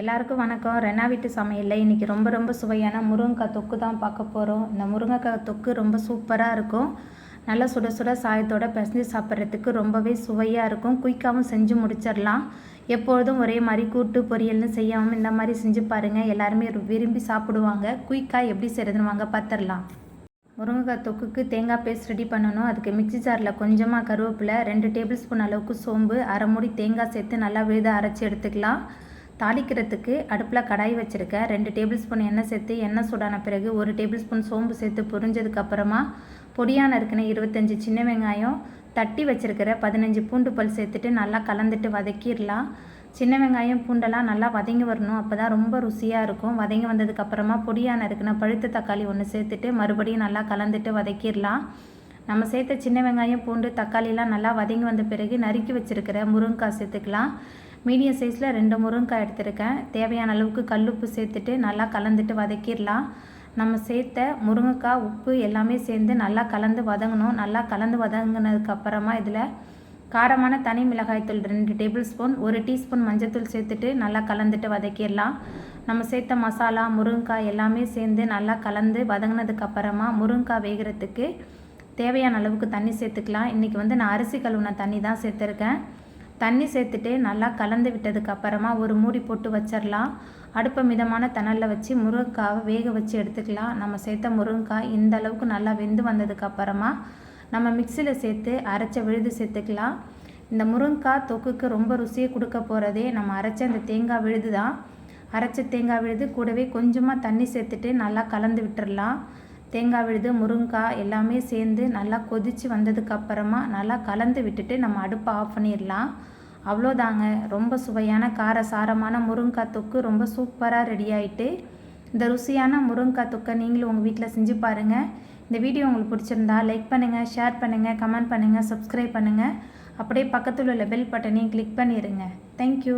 எல்லாருக்கும் வணக்கம். ரெனா வீட்டு சமையலில் இன்றைக்கி ரொம்ப ரொம்ப சுவையான முருங்கைக்காய் தொக்கு தான் பார்க்க போகிறோம் இந்த முருங்கைக்காய் தொக்கு ரொம்ப சூப்பராக இருக்கும். நல்லா சுட சுட சாயத்தோட பிசைஞ்சு சாப்பிட்றதுக்கு ரொம்பவே சுவையாக இருக்கும். குயிக்காகவும் செஞ்சு முடிச்சிடலாம். எப்பொழுதும் ஒரே மாதிரி கூட்டு பொரியல்னு செய்யாமல் இந்த மாதிரி செஞ்சு பாருங்கள் எல்லாருமே விரும்பி சாப்பிடுவாங்க. குயிக்காக எப்படி செய்கிறதுன்னு வாங்க பார்த்துடலாம் முருங்கைக்காய் தொக்குக்கு தேங்காய் பேஸ்ட் ரெடி பண்ணணும். அதுக்கு மிக்ஸி ஜாரில் கொஞ்சமாக கருவேப்பிலை ரெண்டு டேபிள் ஸ்பூன் அளவுக்கு சோம்பு அரை மூடி தேங்காய் சேர்த்து நல்லா விழுத அரைச்சி எடுத்துக்கலாம். தாளிக்கிறதுக்கு அடுப்பில் கடாய் வச்சுருக்கேன் ரெண்டு டேபிள் ஸ்பூன் எண்ணெய் சேர்த்து எண்ணெய் சூடான பிறகு ஒரு டேபிள் ஸ்பூன் சோம்பு சேர்த்து பொரிஞ்சதுக்கப்புறமா பொடியான இருக்குன்னு இருபத்தஞ்சி சின்ன வெங்காயம் தட்டி வச்சுருக்கிற பதினஞ்சு பூண்டு பல் சேர்த்துட்டு நல்லா கலந்துட்டு வதக்கிடலாம். சின்ன வெங்காயம் பூண்டெல்லாம் நல்லா வதங்கி வரணும். அப்போ தான் ரொம்ப ருசியாக இருக்கும். வதங்கி வந்ததுக்கப்புறமா பொடியான இருக்குன்னா பழுத்த தக்காளி ஒன்று சேர்த்துட்டு மறுபடியும் நல்லா கலந்துட்டு வதக்கிடலாம். நம்ம சேர்த்த சின்ன வெங்காயம் பூண்டு தக்காளிலாம் நல்லா வதங்கி வந்த பிறகு நறுக்கி வச்சுருக்கிற முருங்கைக்காய் சேர்த்துக்கலாம். மீடியம் சைஸில் ரெண்டு முருங்கைக்காய் எடுத்திருக்கேன். தேவையான அளவுக்கு கல்லுப்பு சேர்த்துட்டு நல்லா கலந்துட்டு வதக்கிடலாம். நம்ம சேர்த்த முருங்கைக்காய் உப்பு எல்லாமே சேர்ந்து நல்லா கலந்து வதங்கணும். நல்லா கலந்து வதங்கினதுக்கப்புறமா இதில் காரமான தனி மிளகாய்த்தூள் ரெண்டு டேபிள் ஸ்பூன் ஒரு டீஸ்பூன் மஞ்சத்தூள் சேர்த்துட்டு நல்லா கலந்துட்டு வதக்கிடலாம். நம்ம சேர்த்த மசாலா முருங்கைக்காய் எல்லாமே சேர்ந்து நல்லா கலந்து வதங்கினதுக்கப்புறமா முருங்கைக்காய் வேகிறதுக்கு தேவையான அளவுக்கு தண்ணி சேர்த்துக்கலாம். இன்றைக்கி வந்து நான் அரிசி கழுவுன தண்ணி தான் சேர்த்துருக்கேன். தண்ணி சேர்த்துட்டு நல்லா கலந்து விட்டதுக்கு அப்புறமா ஒரு மூடி போட்டு வச்சிடலாம். அடுப்பை மிதமான தணலில் வச்சு முருங்கைக்காவை வேக வச்சு எடுத்துக்கலாம். நம்ம சேர்த்த முருங்கைக்காய் இந்த அளவுக்கு நல்லா வெந்து வந்ததுக்கு அப்புறமா நம்ம மிக்சியில் சேர்த்து அரைச்ச விழுது சேர்த்துக்கலாம். இந்த முருங்கைக்காய் தொக்குக்கு ரொம்ப ருசியை கொடுக்க போகிறதே நம்ம அரைச்ச அந்த தேங்காய் விழுது தான் அரைச்ச தேங்காய் விழுது கூடவே கொஞ்சமாக தண்ணி சேர்த்துட்டு நல்லா கலந்து விட்டுடலாம் தேங்காய் விழுது முருங்கைக்காய் எல்லாமே சேர்ந்து நல்லா கொதித்து வந்ததுக்கப்புறமா நல்லா கலந்து விட்டுட்டு நம்ம அடுப்பை ஆஃப் பண்ணிடலாம். அவ்வளோதாங்க. ரொம்ப சுவையான கார சாரமான முருங்கைக்காய் தொக்கு ரொம்ப சூப்பராக ரெடி ஆகிட்டு இந்த ருசியான முருங்கைக்காய் தொக்கை நீங்களும் உங்கள் வீட்டில் செஞ்சு பாருங்கள் இந்த வீடியோ உங்களுக்கு பிடிச்சிருந்தா லைக் பண்ணுங்கள் ஷேர் பண்ணுங்கள் கமெண்ட் பண்ணுங்கள் சப்ஸ்கிரைப் பண்ணுங்கள் அப்படியே பக்கத்தில் உள்ள பெல் பட்டனையும் கிளிக் பண்ணிடுங்க தேங்க்யூ